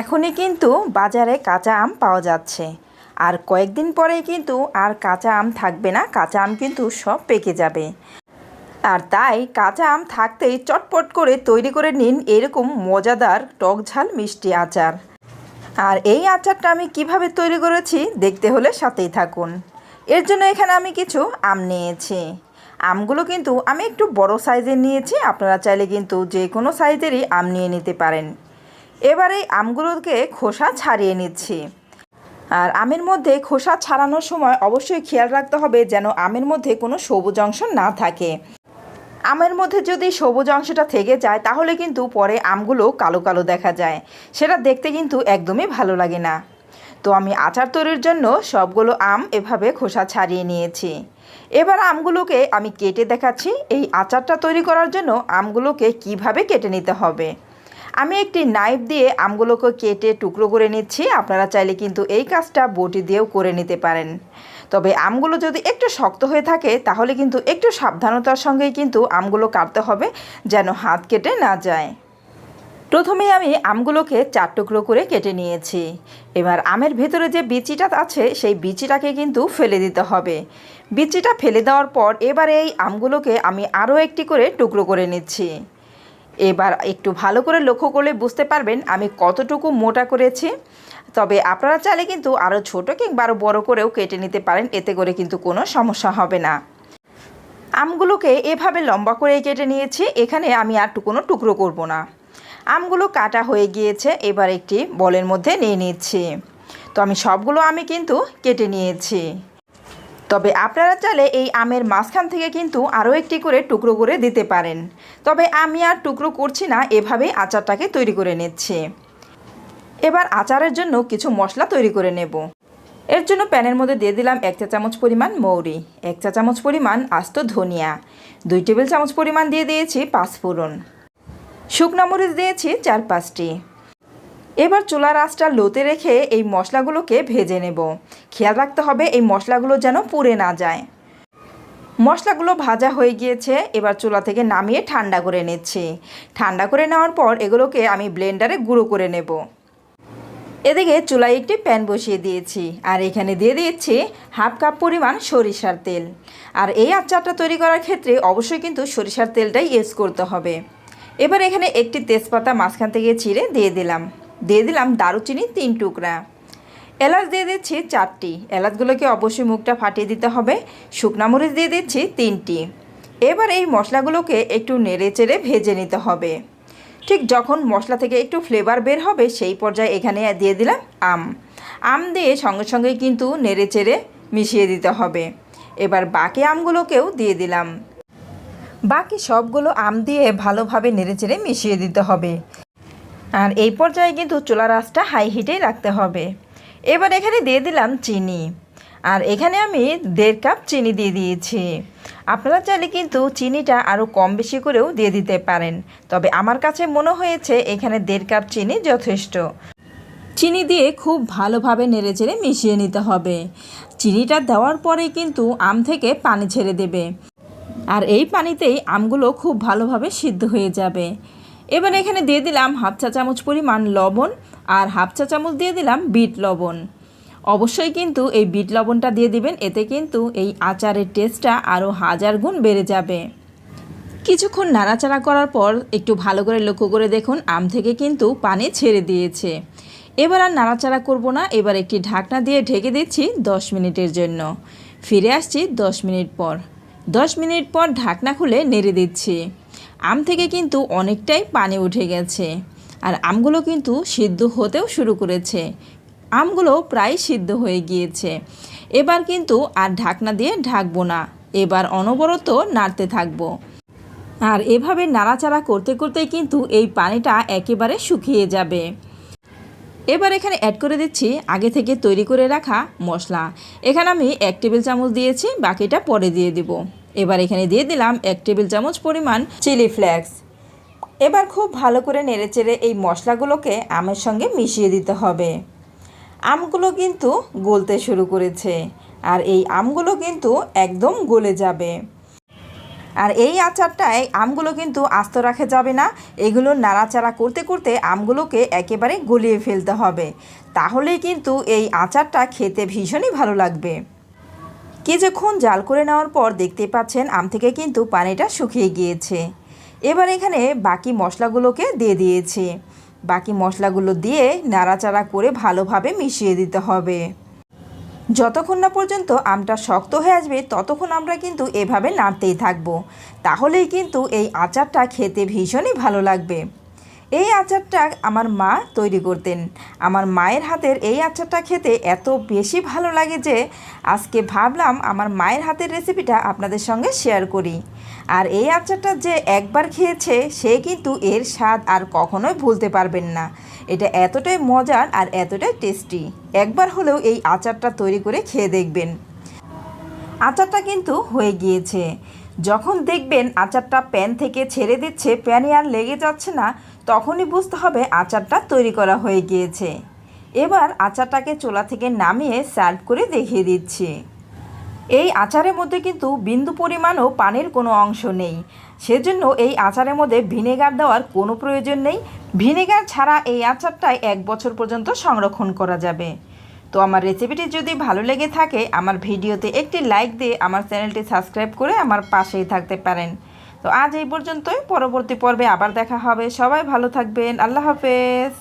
এখনই কিন্তু বাজারে কাঁচা আম পাওয়া যাচ্ছে। আর কয়েকদিন পরেই কিন্তু আর কাঁচা আম থাকবে না, কাঁচা আম কিন্তু সব পেকে যাবে। আর তাই কাঁচা আম থাকতেই চটপট করে তৈরি করে নিন এরকম মজাদার টক ঝাল মিষ্টি আচার। আর এই আচারটা আমি কীভাবে তৈরি করেছি দেখতে হলে সাথেই থাকুন। এর জন্য এখানে আমি কিছু আম নিয়েছি। আমগুলো কিন্তু আমি একটু বড় সাইজের নিয়েছি, আপনারা চাইলে কিন্তু যে কোনো সাইজেরই আম নিয়ে নিতে পারেন। এবার এই আমগুলোকে খোসা ছাড়িয়ে নিচ্ছি। আর আমের মধ্যে খোসা ছাড়ানোর সময় অবশ্যই খেয়াল রাখতে হবে যেন আমের মধ্যে কোনো সবুজ অংশ না থাকে। আমের মধ্যে যদি সবুজ অংশটা থেকে যায়, তাহলে কিন্তু পরে আমগুলো কালো কালো দেখা যায়। সেটা দেখতে কিন্তু একদমই ভালো লাগে না। তো আমি আচার তৈরির জন্য সবগুলো আম এভাবে খোসা ছাড়িয়ে নিয়েছি। এবার আমগুলোকে আমি কেটে দেখাচ্ছি। এই আচারটা তৈরি করার জন্য আমগুলোকে কীভাবে কেটে নিতে হবে? আমি একটি নাইফ দিয়ে আমগুলোকে কেটে টুকরো করে নিচ্ছি। আপনারা চাইলে কিন্তু এই কাজটা বটি দিয়েও করে নিতে পারেন। তবে আমগুলো যদি একটু শক্ত হয়ে থাকে, তাহলে কিন্তু একটু সাবধানতার সঙ্গেই কিন্তু আমগুলো কাটতে হবে, যেন হাত কেটে না যায়। প্রথমে আমি আমগুলোকে চার টুকরো করে কেটে নিয়েছি। এবার আমের ভেতরে যে বিচিটা আছে, সেই বিচিটাকে কিন্তু ফেলে দিতে হবে। বিচিটা ফেলে দেওয়ার পর এবারে এই আমগুলোকে আমি আরও একটি করে টুকরো করে নিচ্ছি। এবার একটু ভালো করে লক্ষ্য করলে বুঝতে পারবেন আমি কতটুকু মোটা করেছি। তবে আপনারা চাইলে কিন্তু আরও ছোটো কিংবা আরও বড়ো করেও কেটে নিতে পারেন, এতে করে কিন্তু কোনো সমস্যা হবে না। আমগুলোকে এভাবে লম্বা করে কেটে নিয়েছি, এখানে আমি আর কোনো টুকরো করব না। আমগুলো কাটা হয়ে গিয়েছে, এবার একটি বলের মধ্যে নিয়ে নিচ্ছি। তো আমি সবগুলো আমি কিন্তু কেটে নিয়েছি। তবে আপনারা চাইলে এই আমের মাঝখান থেকে কিন্তু আরও একটি করে টুকরো করে দিতে পারেন। তবে আমি আর টুকরো করছি না, এভাবেই আচারটাকে তৈরি করে নিচ্ছি। এবার আচারের জন্য কিছু মশলা তৈরি করে নেব। এর জন্য প্যানের মধ্যে দিয়ে দিলাম এক চা চামচ পরিমাণ মৌরি, এক চা চামচ পরিমাণ আস্ত ধনিয়া, দুই টেবিল চামচ পরিমাণ দিয়ে দিয়েছি পাঁচফোড়ন। শুকনো মরিচ দিয়েছি চার পাঁচটি। এবার চুলার আঁচটা লোতে রেখে এই মশলাগুলোকে ভেজে নেব। খেয়াল রাখতে হবে এই মশলাগুলো যেন পুড়ে না যায়। মশলাগুলো ভাজা হয়ে গিয়েছে, এবার চুলা থেকে নামিয়ে ঠান্ডা করে নিচ্ছি। ঠান্ডা করে নেওয়ার পর এগুলোকে আমি ব্লেন্ডারে গুঁড়ো করে নেব। এদিকে চুলায় একটি প্যান বসিয়ে দিয়েছি, আর এখানে দিয়ে দিয়েছি হাফ কাপ পরিমাণ সরিষার তেল। আর এই আচারটা তৈরি করার ক্ষেত্রে অবশ্যই কিন্তু সরিষার তেলটাই ইউজ করতে হবে। এবার এখানে একটি তেজপাতা মাঝখান থেকে ছিঁড়ে দিয়ে দিলাম। দিয়ে দিলাম দারুচিনি তিন টুকরা। এলাচ দিয়ে দিচ্ছি চারটি। এলাচগুলোকে অবশ্যই মুখটা ফাটিয়ে দিতে হবে। শুকনা মরিচ দিয়ে দিচ্ছি তিনটি। এবার এই মশলাগুলোকে একটু নেড়ে চেড়ে ভেজে নিতে হবে। ঠিক যখন মশলা থেকে একটু ফ্লেভার বের হবে, সেই পর্যায়ে এখানে দিয়ে দিলাম আম। আম দিয়ে সঙ্গে সঙ্গে কিন্তু নেড়ে চেড়ে মিশিয়ে দিতে হবে। এবার বাকি আমগুলোকেও দিয়ে দিলাম। বাকি সবগুলো আম দিয়ে ভালোভাবে নেড়েচেড়ে মিশিয়ে দিতে হবে। আর এই পর্যায়ে কিন্তু চুলার আঁচটা হাই হিটেই রাখতে হবে। এবার এখানে দিয়ে দিলাম চিনি। আর এখানে আমি দেড় কাপ চিনি দিয়ে দিয়েছি। আপনারা চাইলে কিন্তু চিনিটা আরও কম বেশি করেও দিয়ে দিতে পারেন। তবে আমার কাছে মনে হয়েছে এখানে দেড় কাপ চিনি যথেষ্ট। চিনি দিয়ে খুব ভালোভাবে নেড়েচেড়ে মিশিয়ে নিতে হবে। চিনিটা দেওয়ার পরে কিন্তু আম থেকে পানি ছেড়ে দেবে। আর এই পানিতেই আমগুলো খুব ভালোভাবে সিদ্ধ হয়ে যাবে। এবার এখানে দিয়ে দিলাম হাফ চা চামচ পরিমাণ লবণ আর হাফ চা চামচ দিয়ে দিলাম বিট লবণ। অবশ্যই কিন্তু এই বিট লবণটা দিয়ে দিবেন, এতে কিন্তু এই আচারের টেস্টটা আরও হাজার গুণ বেড়ে যাবে। কিছুক্ষণ নাড়াচাড়া করার পর একটু ভালো করে লক্ষ্য করে দেখুন, আম থেকে কিন্তু পানি ছেড়ে দিয়েছে। এবার আর নাড়াচাড়া করব না, এবার একটি ঢাকনা দিয়ে ঢেকে দিচ্ছি দশ মিনিটের জন্য। ফিরে আসছি দশ মিনিট পর। দশ মিনিট পর ঢাকনা খুলে নেড়ে দিচ্ছি। আম থেকে কিন্তু অনেকটাই পানি উঠে গেছে। আর আমগুলো কিন্তু সিদ্ধ হতেও শুরু করেছে। আমগুলো প্রায় সিদ্ধ হয়ে গিয়েছে। এবার কিন্তু আর ঢাকনা দিয়ে ঢাকবো না। এবার অনবরত নাড়তে থাকব। আর এভাবে নাড়াচাড়া করতে করতেই কিন্তু এই পানিটা একেবারে শুকিয়ে যাবে। এবার এখানে অ্যাড করে দিচ্ছি আগে থেকে তৈরি করে রাখা মশলা। এখানে আমি এক টেবিল চামচ দিয়েছি, বাকিটা পরে দিয়ে দিব। এবার এখানে দিয়ে দিলাম এক টেবিল চামচ পরিমাণ চিলি ফ্লেক্স। এবার খুব ভালো করে নেড়েচেড়ে এই মশলাগুলোকে আমের সঙ্গে মিশিয়ে দিতে হবে। আমগুলো কিন্তু গলতে শুরু করেছে আর এই আমগুলো কিন্তু একদম গলে যাবে। আর এই আচারটায় আমগুলো কিন্তু আস্ত রাখা যাবে না। এগুলো নাড়াচাড়া করতে করতে আমগুলোকে একেবারে গলিয়ে ফেলতে হবে। তাহলেই কিন্তু এই আচারটা খেতে ভীষণই ভালো লাগবে। কিছুক্ষণ জাল করে নেওয়ার পর দেখতে পাচ্ছেন আম থেকে কিন্তু পানিটা শুকিয়ে গিয়েছে। এবার এখানে বাকি মশলাগুলোকে দিয়ে দিয়েছি। বাকি মশলাগুলো দিয়ে নাড়াচাড়া করে ভালোভাবে মিশিয়ে দিতে হবে। যতক্ষণ না পর্যন্ত আমটা শক্ত হয়ে আসবে, ততক্ষণ আমরা কিন্তু এভাবে নাড়তেই থাকব। তাহলেই কিন্তু এই আচারটা খেতে ভীষণই ভালো লাগবে। এই আচারটা আমার মা তৈরি করতেন। আমার মায়ের হাতের এই আচারটা খেতে এত বেশি ভালো লাগে যে, আজকে ভাবলাম আমার মায়ের হাতের রেসিপিটা আপনাদের সঙ্গে শেয়ার করি। আর এই আচারটা যে একবার খেয়েছে, সে কিন্তু এর স্বাদ আর কখনোই ভুলতে পারবেন না। এটা এতটাই মজার আর এতটাই টেস্টি। একবার হলেও এই আচারটা তৈরি করে খেয়ে দেখবেন। আচারটা কিন্তু হয়ে গিয়েছে। যখন দেখবেন আচারটা প্যান থেকে ছেড়ে দিচ্ছে, প্যানে আর লেগে যাচ্ছে না তখনই বুঝতে হবে আচারটা তৈরি করা হয়ে গিয়েছে। এবার আচারটাকে চোলা থেকে নামিয়ে সার্ভ করে দেখিয়ে দিচ্ছি। এই আচারের মধ্যে কিন্তু বিন্দু পরিমাণও পানির কোনো অংশ নেই। সেজন্য এই আচারের মধ্যে ভিনেগার দেওয়ার কোনো প্রয়োজন নেই। ভিনেগার ছাড়া এই আচারটাই এক বছর পর্যন্ত সংরক্ষণ করা যাবে। তো আমার রেসিপিটি যদি ভালো লেগে থাকে, আমার ভিডিওতে একটি লাইক দিয়ে আমার চ্যানেলটি সাবস্ক্রাইব করে আমার পাশেই থাকতে পারেন। তো আজ এই পর্যন্তই। পরবর্তী পর্বে আবার দেখা হবে। সবাই ভালো থাকবেন। আল্লাহ হাফেজ।